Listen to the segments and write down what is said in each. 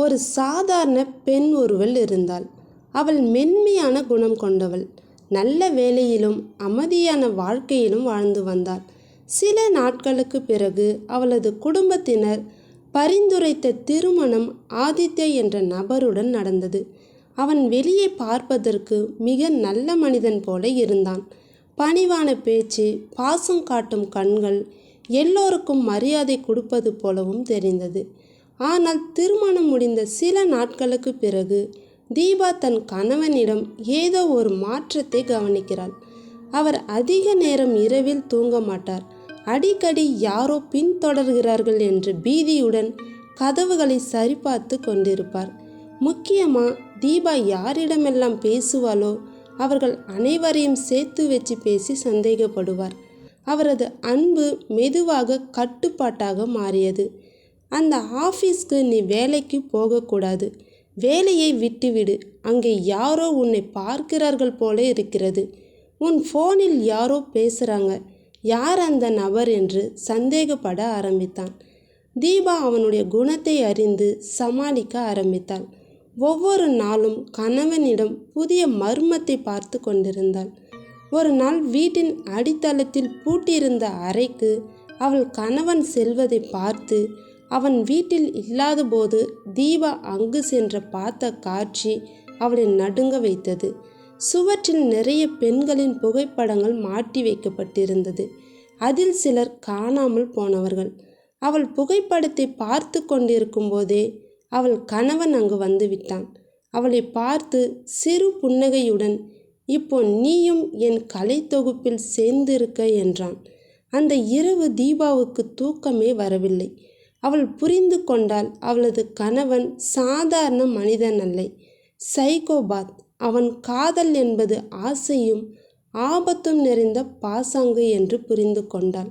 ஒரு சாதாரண பெண் ஒருவள் இருந்தாள். அவள் மென்மையான குணம் கொண்டவள். நல்ல வேலையிலும் அமைதியான வாழ்க்கையிலும் வாழ்ந்து வந்தாள். சில நாட்களுக்கு பிறகு அவளது குடும்பத்தினர் பரிந்துரைத்த திருமணம் ஆதித்யா என்ற நபருடன் நடந்தது. அவன் வெளியே பார்ப்பதற்கு மிக நல்ல மனிதன் போல இருந்தான். பணிவான பேச்சு பாசம் காட்டும் கண்கள் எல்லோருக்கும் மரியாதை கொடுப்பது போலவும் தெரிந்தது. ஆனால் திருமணம் முடிந்த சில நாட்களுக்கு பிறகு தீபா தன் கணவனிடம் ஏதோ ஒரு மாற்றத்தை கவனிக்கிறாள். அவர் அதிக நேரம் இரவில் தூங்க மாட்டார். அடிக்கடி யாரோ பின்தொடர்கிறார்கள் என்ற பீதியுடன் கதவுகளை சரிபார்த்து கொண்டிருப்பார். முக்கியமாக தீபா யாரிடமெல்லாம் பேசுவாளோ அவர்கள் அனைவரையும் சேர்த்து வச்சு பேசி சந்தேகப்படுவார். அவரது அன்பு மெதுவாக கட்டுப்பாட்டாக மாறியது. அந்த ஆஃபீஸ்க்கு நீ வேலைக்கு போகக்கூடாது. வேலையை விட்டுவிடு. அங்கே யாரோ உன்னை பார்க்கிறார்கள் போல இருக்கிறது. உன் ஃபோனில் யாரோ பேசுகிறாங்க யார் அந்த நபர் என்று சந்தேகப்பட ஆரம்பித்தான். தீபா அவனுடைய குணத்தை அறிந்து சமாளிக்க ஆரம்பித்தாள். ஒவ்வொரு நாளும் கணவனிடம் புதிய மர்மத்தை பார்த்து கொண்டிருந்தாள். ஒரு நாள் வீட்டின் அடித்தளத்தில் பூட்டியிருந்த அறைக்கு அவள் கணவன் செல்வதை பார்த்து அவன் வீட்டில் இல்லாதபோது தீபா அங்கு சென்ற பார்த்த காட்சி அவளை நடுங்க வைத்தது. சுவற்றில் நிறைய பெண்களின் புகைப்படங்கள் மாட்டி வைக்கப்பட்டிருந்தது. அதில் சிலர் காணாமல் போனவர்கள். அவள் புகைப்படத்தை பார்த்து கொண்டிருக்கும் போதே அவள் கணவன் அங்கு வந்து விட்டான். அவளை பார்த்து சிறு புன்னகையுடன் இப்போ நீயும் என் கலை தொகுப்பில் சேர்ந்திருக்க என்றான். அந்த இரவு தீபாவுக்கு தூக்கமே வரவில்லை. அவள் புரிந்து கொண்டால் அவளது கணவன் சாதாரண மனிதன் அல்ல சைகோபாத் அவன் காதல் என்பது ஆசையும் ஆபத்தும் நிறைந்த பாசாங்கு என்று புரிந்து கொண்டாள்.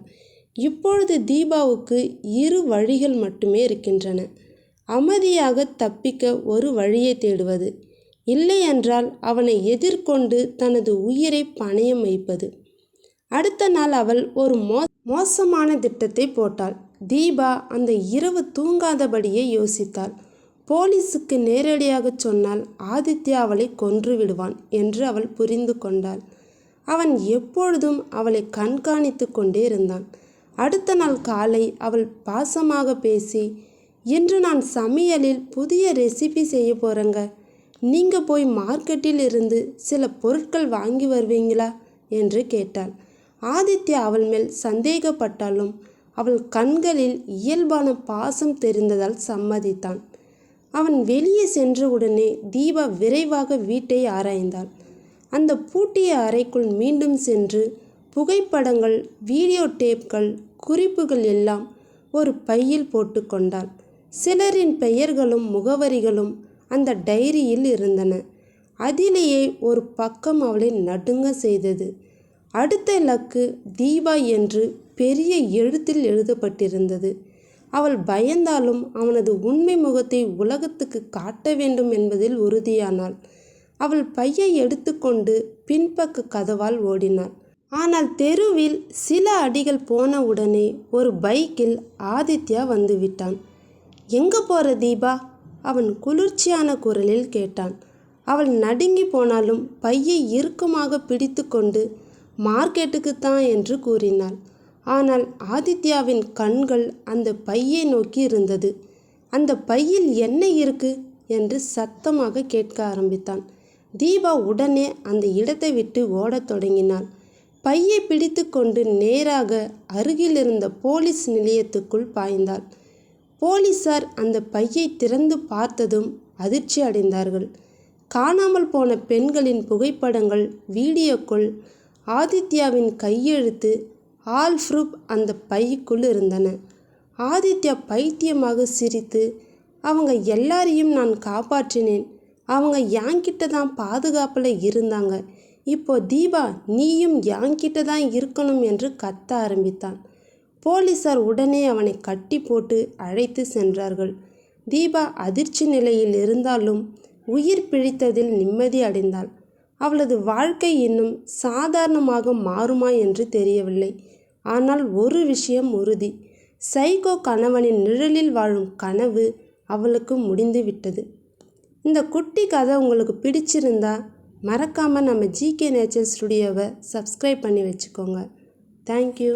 இப்பொழுது தீபாவுக்கு இரு வழிகள் மட்டுமே இருக்கின்றன. அமைதியாக தப்பிக்க ஒரு வழியை தேடுவது. இல்லையென்றால் அவனை எதிர்கொண்டு தனது உயிரை பணயம் வைப்பது. அடுத்த நாள் அவள் ஒரு மோ மோசமான திட்டத்தை போட்டாள். தீபா அந்த இரவு தூங்காதபடியே யோசித்தாள். போலீஸுக்கு நேரடியாக சொன்னால் ஆதித்யா அவளை கொன்று விடுவான் என்று அவள் புரிந்து கொண்டாள். அவன் எப்பொழுதும் அவளை கண்காணித்து கொண்டே இருந்தான். அடுத்த நாள் காலை அவள் பாசமாக பேசி இன்று நான் சமையலில் புதிய ரெசிபி செய்ய போகிறேங்க நீங்கள் போய் மார்க்கெட்டில் இருந்து சில பொருட்கள் வாங்கி வருவீங்களா? என்று கேட்டாள். ஆதித்யா அவள் மேல் சந்தேகப்பட்டாலும் அவள் கண்களில் இயல்பான பாசம் தெரிந்ததால் சம்மதித்தான். அவன் வெளியே சென்ற உடனே தீபா விரைவாக வீட்டை ஆராய்ந்தாள். அந்த பூட்டிய அறைக்குள் மீண்டும் சென்று புகைப்படங்கள் வீடியோ டேப்கள் குறிப்புகள் எல்லாம் ஒரு பையில் போட்டுக்கொண்டாள் சிலரின் பெயர்களும் முகவரிகளும் அந்த டைரியில் இருந்தன. அதிலேயே ஒரு பக்கம் அவளை நடுங்க செய்தது. அடுத்த இலக்கு தீபா என்று பெரிய எழுத்தில் எழுதப்பட்டிருந்தது. அவள் பயந்தாலும் அவனது உண்மை முகத்தை உலகத்துக்கு காட்ட வேண்டும் என்பதில் உறுதியானாள். அவள் பையை எடுத்துக்கொண்டு பின்பக்க கதவால் ஓடினாள். ஆனால் தெருவில் சில அடிகள் போன உடனே ஒரு பைக்கில் ஆதித்யா வந்து விட்டான் எங்கே போகிற தீபா? அவன் குளிர்ச்சியான குரலில் கேட்டான். அவள் நடுங்கி போனாலும் பையை இறுக்கமாக பிடித்து கொண்டு மார்க்கெட்டுக்கு தான் என்று கூறினாள். ஆனால் ஆதித்யாவின் கண்கள் அந்த பையை நோக்கி இருந்தது. அந்த பையில் என்ன இருக்கு? என்று சத்தமாக கேட்க ஆரம்பித்தான் தீபா உடனே அந்த இடத்தை விட்டு ஓடத் தொடங்கினாள். பையை பிடித்து கொண்டு நேராக அருகில் இருந்த போலீஸ் நிலையத்துக்குள் பாய்ந்தாள். போலீசார் அந்த பையை திறந்து பார்த்ததும் அதிர்ச்சி அடைந்தார்கள். காணாமல் போன பெண்களின் புகைப்படங்கள் வீடியோக்கள் ஆதித்யாவின் கையெழுத்து ஆல்ஃப்ரூப் அந்த பைக்குள் இருந்தன. ஆதித்யா பைத்தியமாக சிரித்து அவங்க எல்லாரையும் நான் காப்பாற்றினேன். அவங்க என்கிட்ட தான் பாதுகாப்பில் இருந்தாங்க. இப்போ தீபா நீயும் என்கிட்ட தான் இருக்கணும் என்று கத்த ஆரம்பித்தான். போலீசார் உடனே அவனை கட்டி போட்டு அழைத்து சென்றார்கள். தீபா அதிர்ச்சி நிலையில் இருந்தாலும் உயிர் பிழைத்ததில் நிம்மதி அடைந்தாள். அவளது வாழ்க்கை இன்னும் சாதாரணமாக மாறுமா என்று தெரியவில்லை. ஆனால் ஒரு விஷயம் உறுதி. சைகோ கணவனின் நிழலில் வாழும் கனவு அவளுக்கு முடிந்து விட்டது. இந்த குட்டி கதை உங்களுக்கு பிடிச்சிருந்தா மறக்காமல் நம்ம ஜிகே நேச்சர் ஸ்டுடியோவை சப்ஸ்கிரைப் பண்ணி வச்சுக்கோங்க. தேங்க்யூ